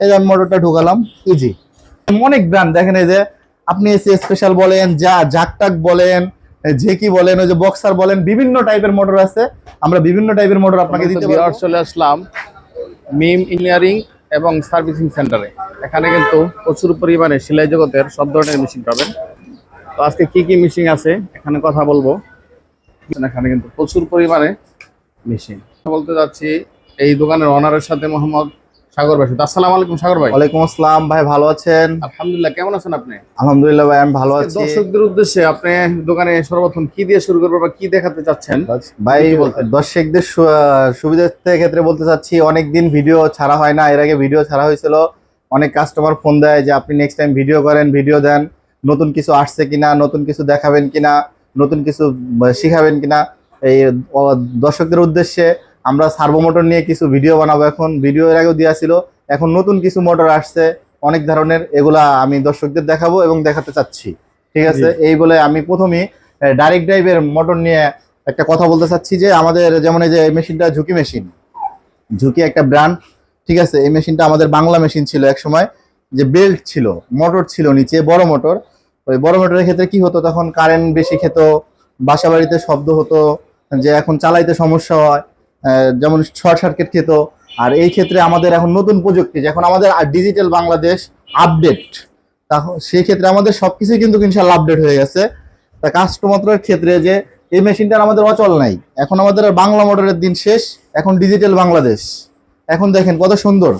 এই মোটরটা ঢুকালাম ইজি অনেক ব্র্যান্ড দেখেন এই যে আপনি এসে স্পেশাল বলেন যা জাকটাক বলেন যে কি বলেন ওই যে বক্সার বলেন বিভিন্ন টাইপের মোটর আছে। আমরা বিভিন্ন টাইপের মোটর আপনাকে দিতে বিহার চলে আসলাম মিম ইঞ্জিনিয়ারিং এবং সার্ভিসিং সেন্টারে এখানে কিন্তু প্রচুর পরিমাণে সেলাই জগতের সব ধরনের মেশিন পাবেন। তো আজকে কি কি মেশিন আছে এখানে কথা বলব। এখানে কিন্তু প্রচুর পরিমাণে মেশিন বলতে যাচ্ছি এই দোকানের অনারের সাথে মোহাম্মদ সাগর ভাই আসসালামু আলাইকুম সাগর ভাই। ওয়ালাইকুম আসসালাম ভাই ভালো আছেন? আলহামদুলিল্লাহ কেমন আছেন আপনি? আলহামদুলিল্লাহ ভাই আমি ভালো আছি। দর্শকদের উদ্দেশ্যে আপনি দোকানে সর্বপ্রথম কি দিয়ে শুরু করবেন বা কি দেখাতে চাচ্ছেন? ভাই দর্শকদের সুবিধার্থে ক্ষেত্রে বলতে চাচ্ছি অনেক দিন ভিডিও ছাড়া হয় না। এর আগে ভিডিও ছাড়া হয়েছিল। অনেক কাস্টমার ফোন দেয় যে আপনি নেক্সট টাইম ভিডিও করেন ভিডিও দেন। নতুন কিছু আসছে কিনা নতুন কিছু দেখাবেন কিনা নতুন কিছু শিখাবেন কিনা? এই দর্শকদের উদ্দেশ্যে আমরা সার্ভো মোটর নিয়ে কিছু ভিডিও বানাবো এখন। ভিডিও এর আগেও দেওয়া ছিল। এখন নতুন কিছু মোটর আসছে। অনেক ধরনের। এগুলা আমি দর্শকদের দেখাবো এবং দেখাতে চাচ্ছি। ঠিক আছে? এই বলে আমি প্রথমেই ডাইরেক্ট ড্রাইভের মোটর নিয়ে একটা কথা বলতে চাচ্ছি যে আমাদের যেমন এই যে এই মেশিনটা ঝুঁকি মেশিন ঝুঁকি একটা ব্র্যান্ড ঠিক আছে? এই মেশিনটা আমাদের বাংলা মেশিন ছিল এক সময়। যে বেল্ট ছিল মোটর ছিল নিচে বড় মোটর ওই বড় মোটরের ক্ষেত্রে কি হতো? তখন কারেন্ট বেশি খেত বাসা বাড়িতে শব্দ হতো যে এখন চালাইতে সমস্যা হয়। যেমন শর্ট সার্কিট খেত আর এই ক্ষেত্রে আমাদের এখন নতুন প্রযুক্তি, যে এখন আমাদের ডিজিটাল বাংলাদেশ আপডেট তখন সেই ক্ষেত্রে আমাদের সব কিছুই কিন্তু ইনশাল্লাহ আপডেট হয়ে গেছে। তা কাস্টমারের ক্ষেত্রে যে এই মেশিনটার আমাদের অচল নাই। এখন আমাদের বাংলা মোটরের দিন শেষ, এখন ডিজিটাল বাংলাদেশ। এখন দেখেন কত সুন্দর।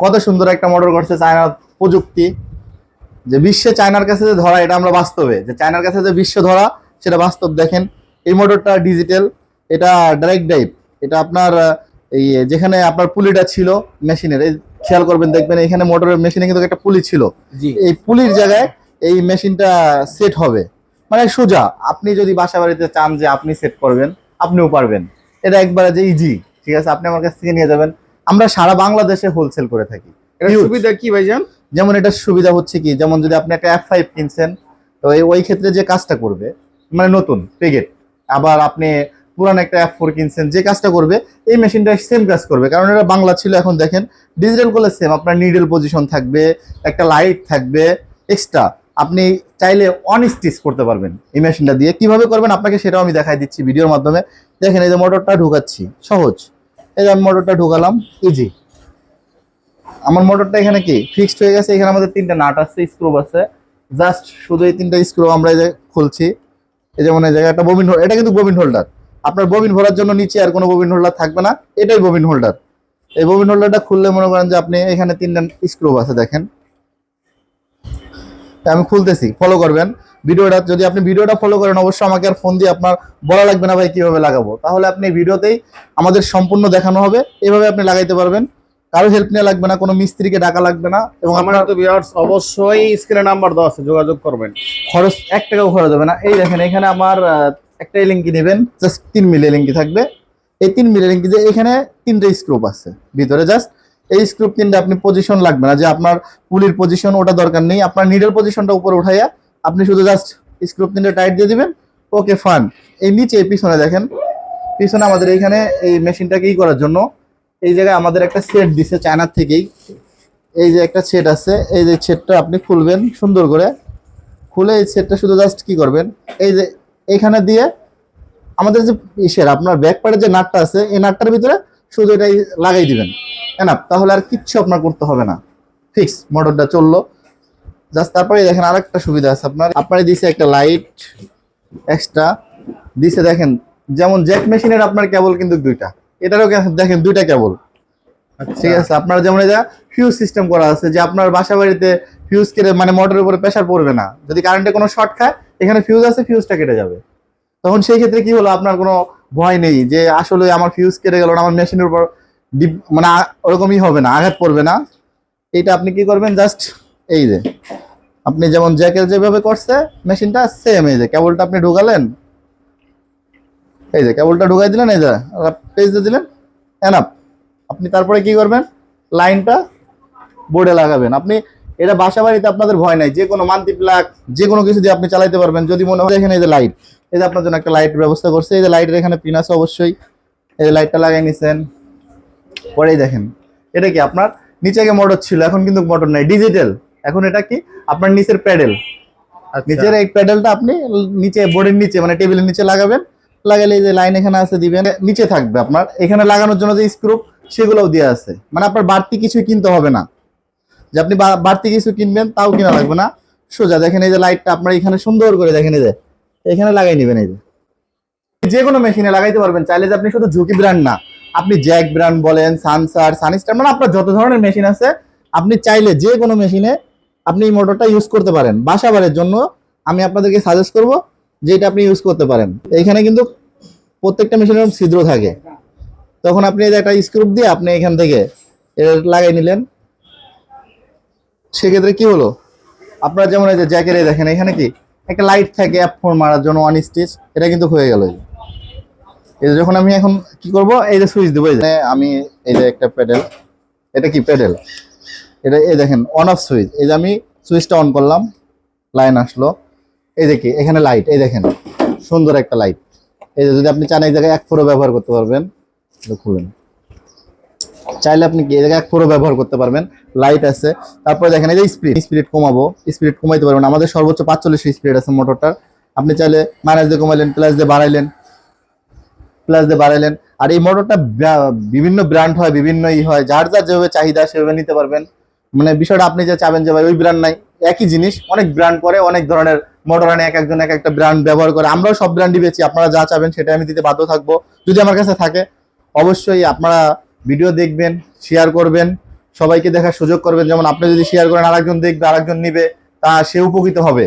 কত সুন্দর একটা মোটর করছে চায়নার প্রযুক্তি। যে বিশ্বে চায়নার কাছে যে ধরা, এটা আমরা বাস্তবে। যে চায়নার কাছে যে বিশ্ব ধরা, সেটা বাস্তব দেখেন। এই মোটরটা ডিজিটাল এটা ডাইরেক্ট ড্রাইভ এটা আপনার এই যেখানে আপনার পুলিটা ছিল মেশিনের এই খেয়াল করবেন দেখবেন এখানে মোটরের মেশিনে কিন্তু একটা পুলি ছিল। এই পুলির জায়গায় এই মেশিনটা সেট হবে। মানে সোজা আপনি যদি বাসা বাড়িতে চান যে আপনি সেট করবেন আপনিও পারবেন। এটা একবারে যে ইজি ঠিক আছে? আপনি আমার কাছ থেকে নিয়ে যাবেন। আমরা সারা বাংলাদেশে হোলসেল করে থাকি। সুবিধা কি ভাইজান? যেমন এটা সুবিধা হচ্ছে কি যেমন যদি আপনি একটা এফ ফাইভ কিনছেন তো ওই ক্ষেত্রে যে কাজটা করবে মানে নতুন পেগেট আবার আপনি পুরান একটা অ্যাপ ফোর কিনছেন, যে কাজটা করবে, এই মেশিনটা সেম কাজ করবে। কারণ এটা বাংলা ছিল, এখন দেখেন ডিজিটাল করলে সেম আপনার নিডেল পজিশন থাকবে, একটা লাইট থাকবে এক্সট্রা আপনি চাইলে অন স্টিচ করতে পারবেন এই মেশিনটা দিয়ে। কীভাবে করবেন আপনাকে সেটাও আমি দেখাই দিচ্ছি ভিডিওর মাধ্যমে। দেখেন, এই যে মোটরটা ঢুকাচ্ছি, সহজ। এই যে আমি মোটরটা ঢুকালাম ইজি আমার মোটরটা এখানে কি? ফিক্সড হয়ে গেছে, এখানে আমাদের তিনটা নাট আছে স্ক্রু আছে। জাস্ট শুধু এই তিনটা স্ক্রু আমরা এই যে খুলছি। এই যেমন এই জায়গায় একটা ববিন এটা কিন্তু ববিন হোল্ডার আপনার ববিন ভরার জন্য নিচে আর কোনো ববিন হোল্ডার থাকবে না। এটাই ববিন হোল্ডার এই ববিন হোল্ডারটা খুললে মনে করেন যে আপনি এখানে তিনটা স্ক্রু আছে দেখেন। আমি খুলতেছি ফলো করবেন। ভিডিওটা যদি আপনি ভিডিওটা ফলো করেন অবশ্যই আমাকে আর ফোন দিয়ে আপনার বলা লাগবে না ভাই কীভাবে লাগাবো। তাহলে আপনি ভিডিওতেই আমাদের সম্পূর্ণ দেখানো হবে। এভাবে আপনি লাগাইতে পারবেন। কারও হেল্প নেওয়া লাগবে না কোনো মিস্ত্রিকে ডাকা লাগবে না এবং আমার তো ভিউয়ার্স অবশ্যই স্ক্রিনে নাম্বার দেওয়া আছে যোগাযোগ করবেন। খরচ এক টাকাও খরচ হবে না। এই দেখেন এখানে আমার একটা এলিঙ্কি নেবেন জাস্ট তিন মিলি এলিঙ্কি থাকবে। এই তিন মিলি এলিঙ্কি দিয়ে এখানে তিনটে স্ক্রুপ আছে, ভিতরে জাস্ট এই স্ক্রুপ তিনটে আপনি পজিশন লাগবে না, যে আপনার পুলির পজিশন ওটা দরকার নেই, আপনার নিডেল পজিশনটা উপরে উঠাইয়া আপনি শুধু জাস্ট স্ক্রুপ তিনটে টাইট দিয়ে দিবেন ওকে ফান এই নিচে পিছনে দেখেন, পিছনে আমাদের এইখানে এই মেশিনটাকে ই করার জন্য এই জায়গায় আমাদের একটা সেট দিছে চায়নার থেকেই। এই যে একটা সেট আছে, এই যে সেটটা আপনি খুলবেন সুন্দর করে, খুলে এই সেটটা শুধু জাস্ট কি করবেন, এই যে এখানে দিয়ে আমাদের যে ইসের আপনার ব্যাক পার্টের যে নাটটা আছে এই নাটটার ভিতরে শুধু এটাই লাগাই দিবেন। এনাফ তাহলে আর কিচ্ছু আপনার করতে হবে না। ফিক্স মোটরটা চলল। জাস্ট তারপরে দেখেন আরেকটা সুবিধা আছে আপনার। আপনার দিছে একটা লাইট এক্সট্রা দিছে দেখেন যেমন জ্যাক মেশিনের আপনার কেবল কিন্তু দুইটা। এটারও দেখেন দুইটা কেবল ঠিক আছে আপনার যেমন এটা ফিউজ সিস্টেম করা আছে যে আপনার বাসা বাড়িতে ফিউজ কেটে মানে মোটরের উপরে প্রেশার পড়বে না। যদি কারেন্টে কোনো শর্ট খায় এখানে ফিউজ আছে ফিউজটা কেটে যাবে। তখন সেই ক্ষেত্রে কি হলো, আপনার কোনো ভয় নেই যে আসলে আমার ফিউজ কেটে গেল আমার মেশিনের উপর মানে ওরকমই হবে না, আঘাত পড়বে না। এইটা আপনি কি করবেন জাস্ট এই যে, আপনি যেমন জ্যাকের যেভাবে করছে মেশিনটা সেম এই যে কেবলটা আপনি ঢুকালেন। এই যে কেবলটা ঢুকাই দিলেন, এই যে পেজ দিয়ে দিলেন এনাফ আপনি তারপরে কি করবেন লাইনটা বোর্ডে লাগাবেন। আপনি এটা বাসা বাড়িতে আপনাদের ভয় নাই যে কোনো মান্তি প্লাগ যে কোনো কিছু দিয়ে আপনি চালাইতে পারবেন। যদি মনে হয় এখানে এই যে লাইট এই যে আপনার জন্য একটা লাইট ব্যবস্থা করছে এই যে লাইটের এখানে পিন আছে অবশ্যই। এই যে লাইটটা লাগাই নিছেন। পরেই দেখেন এটা কি আপনার নিচে আগে মোটর ছিল এখন কিন্তু মোটর নাই ডিজিটাল এখন এটা কি আপনার নিচের প্যাডেল আচ্ছা। নিচের এই প্যাডেলটা আপনি নিচে বোর্ডের নিচে মানে টেবিলের নিচে লাগাবেন। লাগালে এই যে লাইন এখানে আছে দিবেন নিচে থাকবে আপনার। এখানে লাগানোর জন্য যে স্ক্রু সেগুলোও দেওয়া আছে। মানে আপনার বাড়তি কিছু কিনতে হবে না। যে আপনি বাড়তি কিছু কিনবেন, তাও কিনা লাগবে না। সোজা দেখেন এই যে লাইটটা আপনার এখানে সুন্দর করে দেখেন এই যে, এখানে লাগাই নেবেন এই যে। যে কোনো মেশিনে লাগাইতে পারবেন, চাইলে যে আপনি শুধু ঝুঁকি ব্র্যান্ড না, আপনি জ্যাক ব্র্যান্ড বলেন সানসার সানিস্টার মানে আপনার যত ধরনের মেশিন আছে, আপনি চাইলে যে কোনো মেশিনে আপনি এই মোটরটা ইউজ করতে পারেন। বাসাবাড়ির জন্য আমি আপনাদেরকে সাজেস্ট করব যে এটা আপনি ইউজ করতে পারেন। এইখানে কিন্তু প্রত্যেকটা মেশিনের ছিদ্র থাকে। তখন আপনি একটা স্ক্রুপ দিয়ে আপনি এখান থেকে এটা লাগাই নিলেন। সেক্ষেত্রে কি হলো? আপনার যেমন এই যে জ্যাকের এই দেখেন, এখানে কি? একটা লাইট থাকে অ্যাপ ফোর মারার জন্য ওয়ান স্টিচ এটা কিন্তু হয়ে গেল। এই যে। যখন আমি এখন কি করব? এই যে সুইচ দেবো, এই যে আমি এই যে একটা প্যাডেল এটা কি প্যাডেল এটা এই দেখেন অন অফ সুইচ এই যে আমি সুইচটা অন করলাম লাইন আসলো। এই দেখি এখানে লাইট এই দেখেন, সুন্দর একটা লাইট এই যে যদি আপনি চান, এই জায়গায় এক ফোরও ব্যবহার করতে পারবেন। খুলেন। চাইলে আপনি এক ফোরো ব্যবহার করতে পারবেন লাইট আছে। তারপরে দেখেন এই যে স্পিড স্পিড কমাবো স্পিড কমাইতে পারবেন আমাদের সর্বোচ্চ পাঁচচল্লিশ স্পিড আছে মোটরটার। আপনি চাইলে মাইনাস দিয়ে কমাইলেন প্লাস দিয়ে বাড়াইলেন প্লাস দিয়ে বাড়াইলেন। আর এই মোটরটা বিভিন্ন ব্র্যান্ড হয়, বিভিন্ন ই হয়। যার যার যেভাবে চাহিদা, সেভাবে নিতে পারবেন। মানে বিষয়টা আপনি যে চাবেন যে ভাই, ওই ব্র্যান্ড নাই। একই জিনিস, অনেক ব্র্যান্ড করে অনেক ধরনের মোটর আনে, এক একজন, এক একটা ব্র্যান্ড ব্যবহার করে। আমরাও সব ব্র্যান্ডই বেছি আপনারা যা চাবেন সেটা আমি দিতে বাধ্য থাকব। যদি আমার কাছে থাকে, অবশ্যই আপনারা ভিডিও দেখবেন শেয়ার করবেন সবাইকে দেখার সুযোগ করবেন। যেমন আপনি যদি শেয়ার করেন আরেকজন দেখবে আরেকজন নিবে তা সে উপকৃত হবে।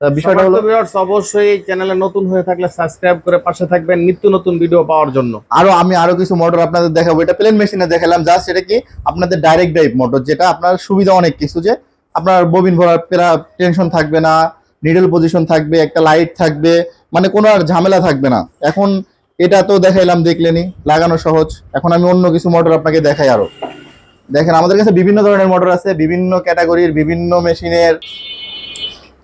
বিষয়টা হলো ভিউয়ার্স অবশ্যই চ্যানেলে নতুন হয়ে থাকলে সাবস্ক্রাইব করে পাশে থাকবেন নিত্য নতুন ভিডিও পাওয়ার জন্য। আরও আমি আরও কিছু মোটর আপনাদের দেখাবো। এটা প্লেন মেশিনে দেখালাম জাস্ট এটা কি? আপনাদের ডাইরেক্ট ড্রাইভ মোটর যেটা আপনার সুবিধা অনেক কিছু যে আপনার ববিন ভরার পেরা টেনশন থাকবে না নিডল পজিশন থাকবে একটা লাইট থাকবে মানে কোনো আর ঝামেলা থাকবে না। এখন এটা তো দেখাইলাম, দেখলেনি। লাগানো সহজ। এখন আমি অন্য কিছু মোটর আপনাকে দেখাই আরও। দেখেন, আমাদের কাছে বিভিন্ন ধরনের মোটর আছে, বিভিন্ন ক্যাটাগরির বিভিন্ন মেশিনের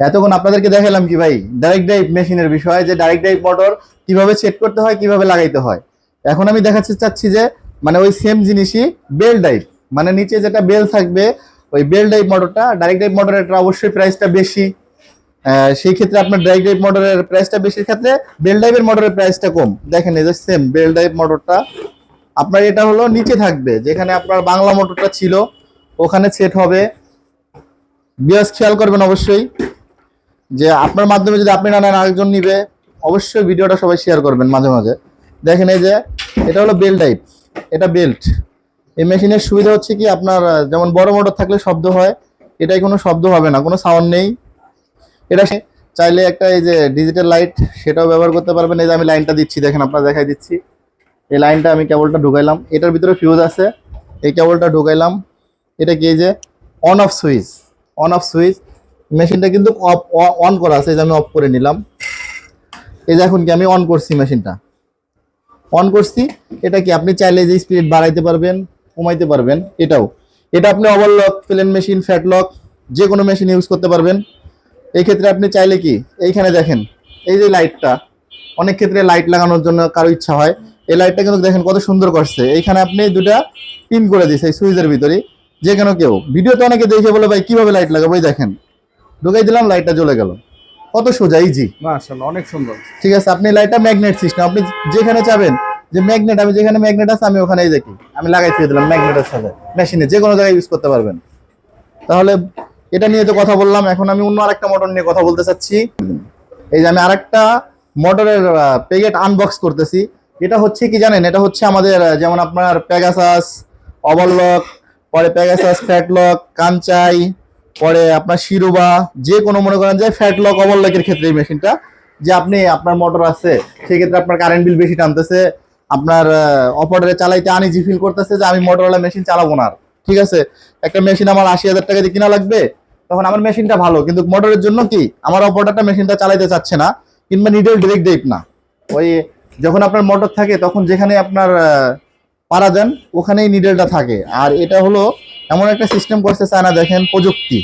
এতক্ষণ আপনাদেরকে দেখালাম কি ভাই? ডাইরেক্ট ড্রাইভ মেশিনের বিষয়, যে ডাইরেক্ট ড্রাইভ মোটর কীভাবে সেট করতে হয়, কীভাবে লাগাইতে হয়। এখন আমি দেখাচ্ছি চাচ্ছি যে মানে ওই সেম জিনিসই বেল ডাইভ মানে নিচে যেটা বেল থাকবে, ওই বেল ডাইভ মোটরটা ডাইরেক্ট ড্রাইভ মোটরের অবশ্যই প্রাইসটা বেশি। সেই ক্ষেত্রে আপনার ডাইরেক্ট ড্রাইভ মোটরের প্রাইসটা বেশির ক্ষেত্রে বেল ডাইভের মোটরের প্রাইসটা কম। দেখেন এই যে সেম বেল ডাইভ মোটরটা আপনার এটা হলো নিচে থাকবে, যেখানে আপনার বাংলা মোটরটা ছিল, ওখানে সেট হবে। বিয়াস খেয়াল করবেন অবশ্যই যে আপনার মাধ্যমে যদি আপনি না নেন, আরেকজন নিবে, অবশ্যই ভিডিওটা সবাই শেয়ার করবেন মাঝে মাঝে। দেখেন এই যে, এটা হলো বেল টাইপ এটা বেল্ট এই মেশিনের সুবিধা হচ্ছে কি, আপনার, যেমন বড় মোটর থাকলে শব্দ হয়, এটাই কোনো শব্দ হবে না, কোনো সাউন্ড নেই। এটা চাইলে একটা এই যে ডিজিটাল লাইট সেটাও ব্যবহার করতে পারবেন। এই যে আমি লাইনটা দিচ্ছি, দেখেন আপনার দেখাই দিচ্ছি। এই লাইনটা আমি কেবলটা ঢুকাইলাম। এটার ভিতরে ফিউজ আছে। এই কেবলটা ঢুকাইলাম। এটা কি এই যে on off switch on off switch মেশিনটা কিন্তু অফ অন করা আছে। এই যে আমি অফ করে নিলাম। এই যে এখন কি আমি অন করছি মেশিনটা অন করছি। এটা কি আপনি চাইলে যে স্পিড বাড়াইতে পারবেন, কমাইতে পারবেন, এটাও। এটা আপনি ওভারলক প্লেন মেশিন ফ্যাটলক যে কোনো মেশিন ইউজ করতে পারবেন। এই ক্ষেত্রে আপনি চাইলে কি এইখানে দেখেন এই যে লাইটটা অনেক ক্ষেত্রে লাইট লাগানোর জন্য কারও ইচ্ছা হয়। এই লাইটটা কিন্তু দেখেন কত সুন্দর করছে। এইখানে আপনি দুটা পিন করে দিয়েছে এই সুইচের ভিতরে যে কেন কেউ। ভিডিওতে অনেকে দেখে বলে ভাই কীভাবে লাইট লাগাবো? এই দেখেন ঢুকাই দিলাম লাইটটা জ্বলে গেল। কত সোজা ইজি মাশাআল্লাহ অনেক সুন্দর। ঠিক আছে আপনি লাইটটা ম্যাগনেট সিস্টেম আপনি যেখানে চাবেন যে ম্যাগনেট আমি যেখানে ম্যাগনেট আছে আমি ওখানেই দেখি। আমি লাগাই দিয়ে দিলাম ম্যাগনেটের সাথে। মেশিনে যে কোনো জায়গায় ইউজ করতে পারবেন। তাহলে এটা নিয়ে তো কথা বললাম, এখন আমি অন্য আরেকটা মোটর নিয়ে কথা বলতে চাচ্ছি। এই যে আমি আরেকটা মোটরের পেগেট আনবক্স করতেছি। এটা হচ্ছে কি জানেন, এটা হচ্ছে আমাদের যেমন আপনার প্যাগাসাস ওভারলক পরে প্যাগাসাস ফ্যাটলক কাঞ্চাই পরে আপনার শিরোবা যে কোনো মনে করেন যে ফ্যাটলক ওভারলকের ক্ষেত্রে এই মেশিনটা যে আপনি আপনার মোটর আছে, সেক্ষেত্রে আপনার কারেন্ট বিল বেশি টানতেছে। আপনার অপারেটরে চালাইতে আনি আনিজি ফিল করতেছে যে আমি মোটরওয়ালা মেশিন চালাবো না আর। ঠিক আছে, একটা মেশিন আমার আশি হাজার টাকা দিয়ে কিনা লাগবে, তখন আমার মেশিনটা ভালো। কিন্তু মোটরের জন্য কি, আমার অপারেটরটা মেশিনটা চালাইতে চাচ্ছে না, কিংবা নিডেল ডিরেক্ট ডেপ না। ওই যখন আপনার মোটর থাকে, তখন যেখানে আপনার পারা যান ওখানেই নিডেলটা থাকে। আর এটা হলো এমন একটা সিস্টেম করছে চায়না, দেখেন প্রযুক্তি।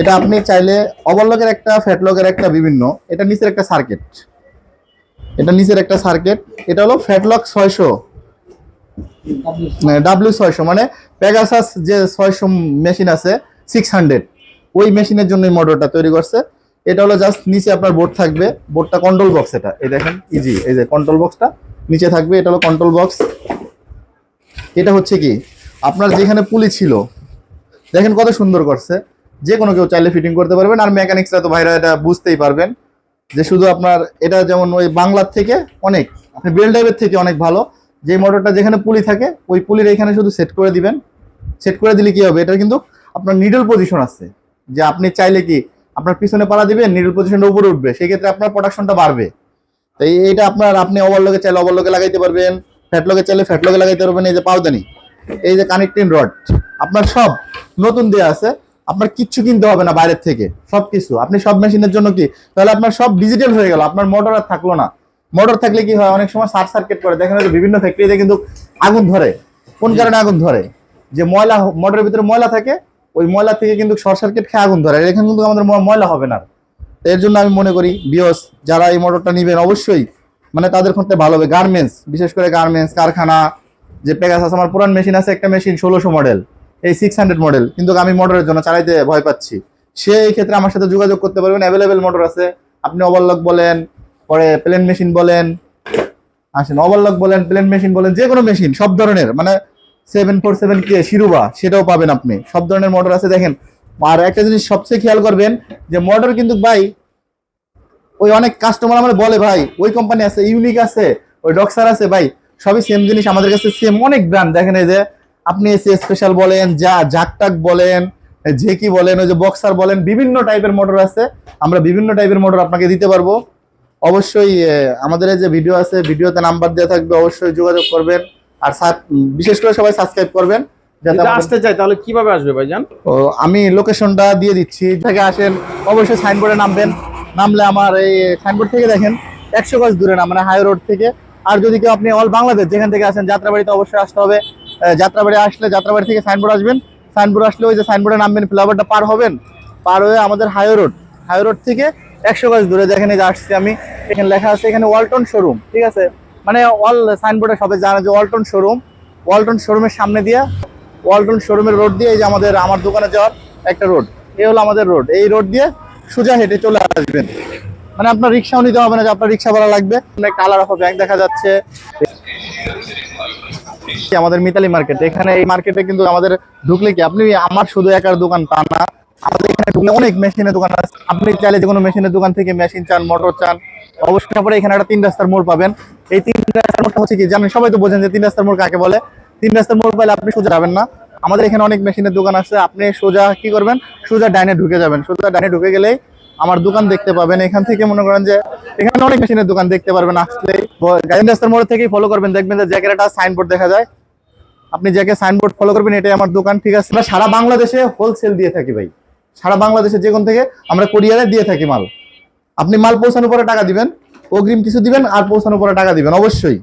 এটা আপনি চাইলে ওভারলকের একটা ফ্যাটলকের একটা বিভিন্ন, এটা নিচের একটা সার্কিট এটা নিচের একটা সার্কিট এটা হলো ফ্যাটলক ছয়শো। ডাব্লিউ ছয়শো মানে পেগাসাস যে ছয়শো মেশিন আছে সিক্স হান্ড্রেড ওই মেশিনের জন্য এই মোটরটা তৈরি করছে। এটা হলো জাস্ট নিচে আপনার বোর্ড থাকবে বোর্ডটা কন্ট্রোল বক্স এটা। এই দেখেন ইজি এই যে কন্ট্রোল বক্সটা নিচে থাকবে, এটা হলো কন্ট্রোল বক্স এটা হচ্ছে কি, আপনার যেখানে পুলি ছিল, দেখেন কত সুন্দর করছে। যে কোনো কেউ চাইলে ফিটিং করতে পারবেন, আর মেকানিক্সরা তো ভাইরা এটা বুঝতেই পারবেন, যে শুধু আপনার, এটা যেমন ওই বাংলার থেকে অনেক, আপনি বেল ড্রাইভের থেকে অনেক ভালো যে মোটরটা যেখানে পুলি থাকে, ওই পুলির এখানে শুধু সেট করে দিবেন। সেট করে দিলে কি হবে? এটা কিন্তু আপনার নিডল পজিশন আছে। যে আপনি চাইলে কি আপনার পিছনে পালা দিবেন নিডল পজিশনটা উপরে উঠবে। সেই ক্ষেত্রে আপনার প্রোডাকশনটা বাড়বে। তো এই- এইটা আপনার, আপনি ওভারলকে চাইলে ওভারলকে লাগাইতে পারবেন ফ্যাটলকে চাইলে ফ্যাটলকে লাগাইতে পারবেন, এই যে পাউদানি এই যে কানেক্টিং রড আপনার সব নতুন দেয়া আছে। আপনার কিচ্ছু কিনতে হবে না বাইরের থেকে। সব কিছু আপনি সব মেশিনের জন্য কি? তাহলে আপনার সব ডিজিটাল হয়ে গেল। আপনার মোটর আর থাকল না। মোটর থাকলে কি হয়? অনেক সময় সার্ট সার্কিট করে। দেখেন বিভিন্ন ফ্যাক্টরিতে কিন্তু আগুন ধরে। কোন কারণে আগুন ধরে? যে ময়লা মোটরের ভিতরে ময়লা থাকে ওই ময়লা থেকে কিন্তু শর্ট সার্কিট খেয়ে আগুন ধরে। এখানে কিন্তু আমাদের ময়লা হবে না। এর জন্য আমি মনে করি বিয়স যারা এই মোটরটা নেবেন অবশ্যই মানে তাদের ক্ষেত্রে ভালো হবে। গার্মেন্টস বিশেষ করে গার্মেন্টস কারখানা যে পেগাসাস আমার পুরান মেশিন আছে একটা মেশিন ষোলোশো মডেল এই সিক্স হান্ড্রেড মডেল কিন্তু আমি মোটরের জন্য চালাইতে ভয় পাচ্ছি। সে এই ক্ষেত্রে আমার সাথে যোগাযোগ করতে পারবেন। অ্যাভেলেবেল মোটর আছে। আপনি ওভারলক বলেন পরে প্লেন মেশিন বলেন, আসেন ওভারলক বলেন, প্লেন মেশিন বলেন, যে কোনো মেশিন, সব ধরনের মানে seven four seven K, Siruba, সেটাও পাবেন আপনি, সব ধরনের মোটর আছে, দেখেন। আর একটা জিনিস সবচেয়ে খেয়াল করবেন, যে মোটর কিন্তু ভাই, ওই অনেক কাস্টমার আমার বলে, ভাই, ওই কোম্পানি আছে ইউনিক আছে, ওই ডক্সার আছে, ভাই, সবই সেম জিনিস আমাদের কাছে সেম অনেক ব্র্যান্ড দেখেন এই যে, আপনি এসে স্পেশাল বলেন, যা, জাকটাক বলেন যে কি বলেন, ওই যে বক্সার বলেন, বিভিন্ন টাইপের মোটর আছে, আমরা বিভিন্ন টাইপের মোটর আপনাকে দিতে পারব। অবশ্যই আমাদের এই যে ভিডিও আছে ভিডিওতে নাম্বার দেওয়া থাকবে অবশ্যই যোগাযোগ করবেন। আর বিশেষ করে সবাই সাবস্ক্রাইব করবেন আসতে চাই তাহলে কীভাবে আসবে ভাইজান? ও আমি লোকেশনটা দিয়ে দিচ্ছি। থেকে আসেন অবশ্যই সাইনবোর্ডে নামবেন। নামলে আমার এই সাইনবোর্ড থেকে দেখেন একশো গজ দূরে না মানে হাই রোড থেকে। আর যদি কেউ আপনি অল বাংলাদেশ যেখান থেকে আসেন যাত্রাবাড়িতে অবশ্যই আসতে হবে। যাত্রাবাড়ি আসলে যাত্রাবাড়ি থেকে সাইনবোর্ড আসবেন। সাইনবোর্ড আসলে ওই যে সাইনবোর্ডে নামবেন ফ্লাইওভারটা পার হবেন। পার হয়ে আমাদের হাই রোড হাই রোড থেকে একশো গজ দূরে যেখানে আসছি আমি। এখানে লেখা আছে এখানে ওয়ালটন শোরুম, ঠিক আছে? মানে অল সাইনবোর্ডে সবাই জানে যে ওয়ালটন শোরুম। ওয়ালটন শোরুমের সামনে দিয়ে, ওয়ালটন শোরুমের রোড দিয়ে এই যে আমাদের, আমার দোকানে যাওয়ার একটা রোড। এই হলো আমাদের রোড। এই রোড দিয়ে সোজা হেঁটে চলে আসবেন। মানে আপনার রিক্সাও নিতে হবে না, যে আপনার রিক্সা ভাড়া লাগবে। কালার অফ ব্যাংক দেখা যাচ্ছে। আমাদের মিতালি মার্কেট। এখানে এই মার্কেটে কিন্তু আমাদের ঢুকলে কি, আপনি আমার শুধু একার দোকান তা না। আমাদের এখানে অনেক মেশিনের দোকান আছে। আপনি চাইলে যে কোনো মেশিনের দোকান থেকে মেশিন চান, মোটর চান, অবশ্যই তারপরে এখানে একটা তিন রাস্তার মোড় পাবেন। এই তিন রাস্তার মোড়টা হচ্ছে কি, জানেন, সবাই তো বোঝেন যে তিন রাস্তার মোড় কাকে বলে। তিন রাস্তার মোড় পাইলে আপনি সোজা যাবেন না। আমাদের এখানে অনেক মেশিনের দোকান আছে, আপনি সোজা কি করবেন? সোজা ডাইনে ঢুকে যাবেন। সোজা ডাইনে ঢুকে গেলেই আমার দোকান দেখতে পাবেন। এখান থেকে মনে করেন যে এখানে অনেক মেশিনের দোকান দেখতে পারবেন আসলে গাইন রাস্তার মোড় থেকেই ফলো করবেন। দেখবেন যে জ্যাকেট একটা সাইনবোর্ড দেখা যায়। আপনি যাকে সাইনবোর্ড ফলো করবেন, এটাই আমার দোকান, ঠিক আছে? সারা বাংলাদেশে হোলসেল দিয়ে থাকি ভাই। সারা বাংলাদেশে যে কোন থেকে আমরা কোরিয়ারে দিয়ে থাকি মাল। আপনি মাল পৌঁছানোর পরে টাকা দিবেন, অগ্রিম কিছু দিবেন আর পৌঁছানোর পরে টাকা দিবেন, অবশ্যই।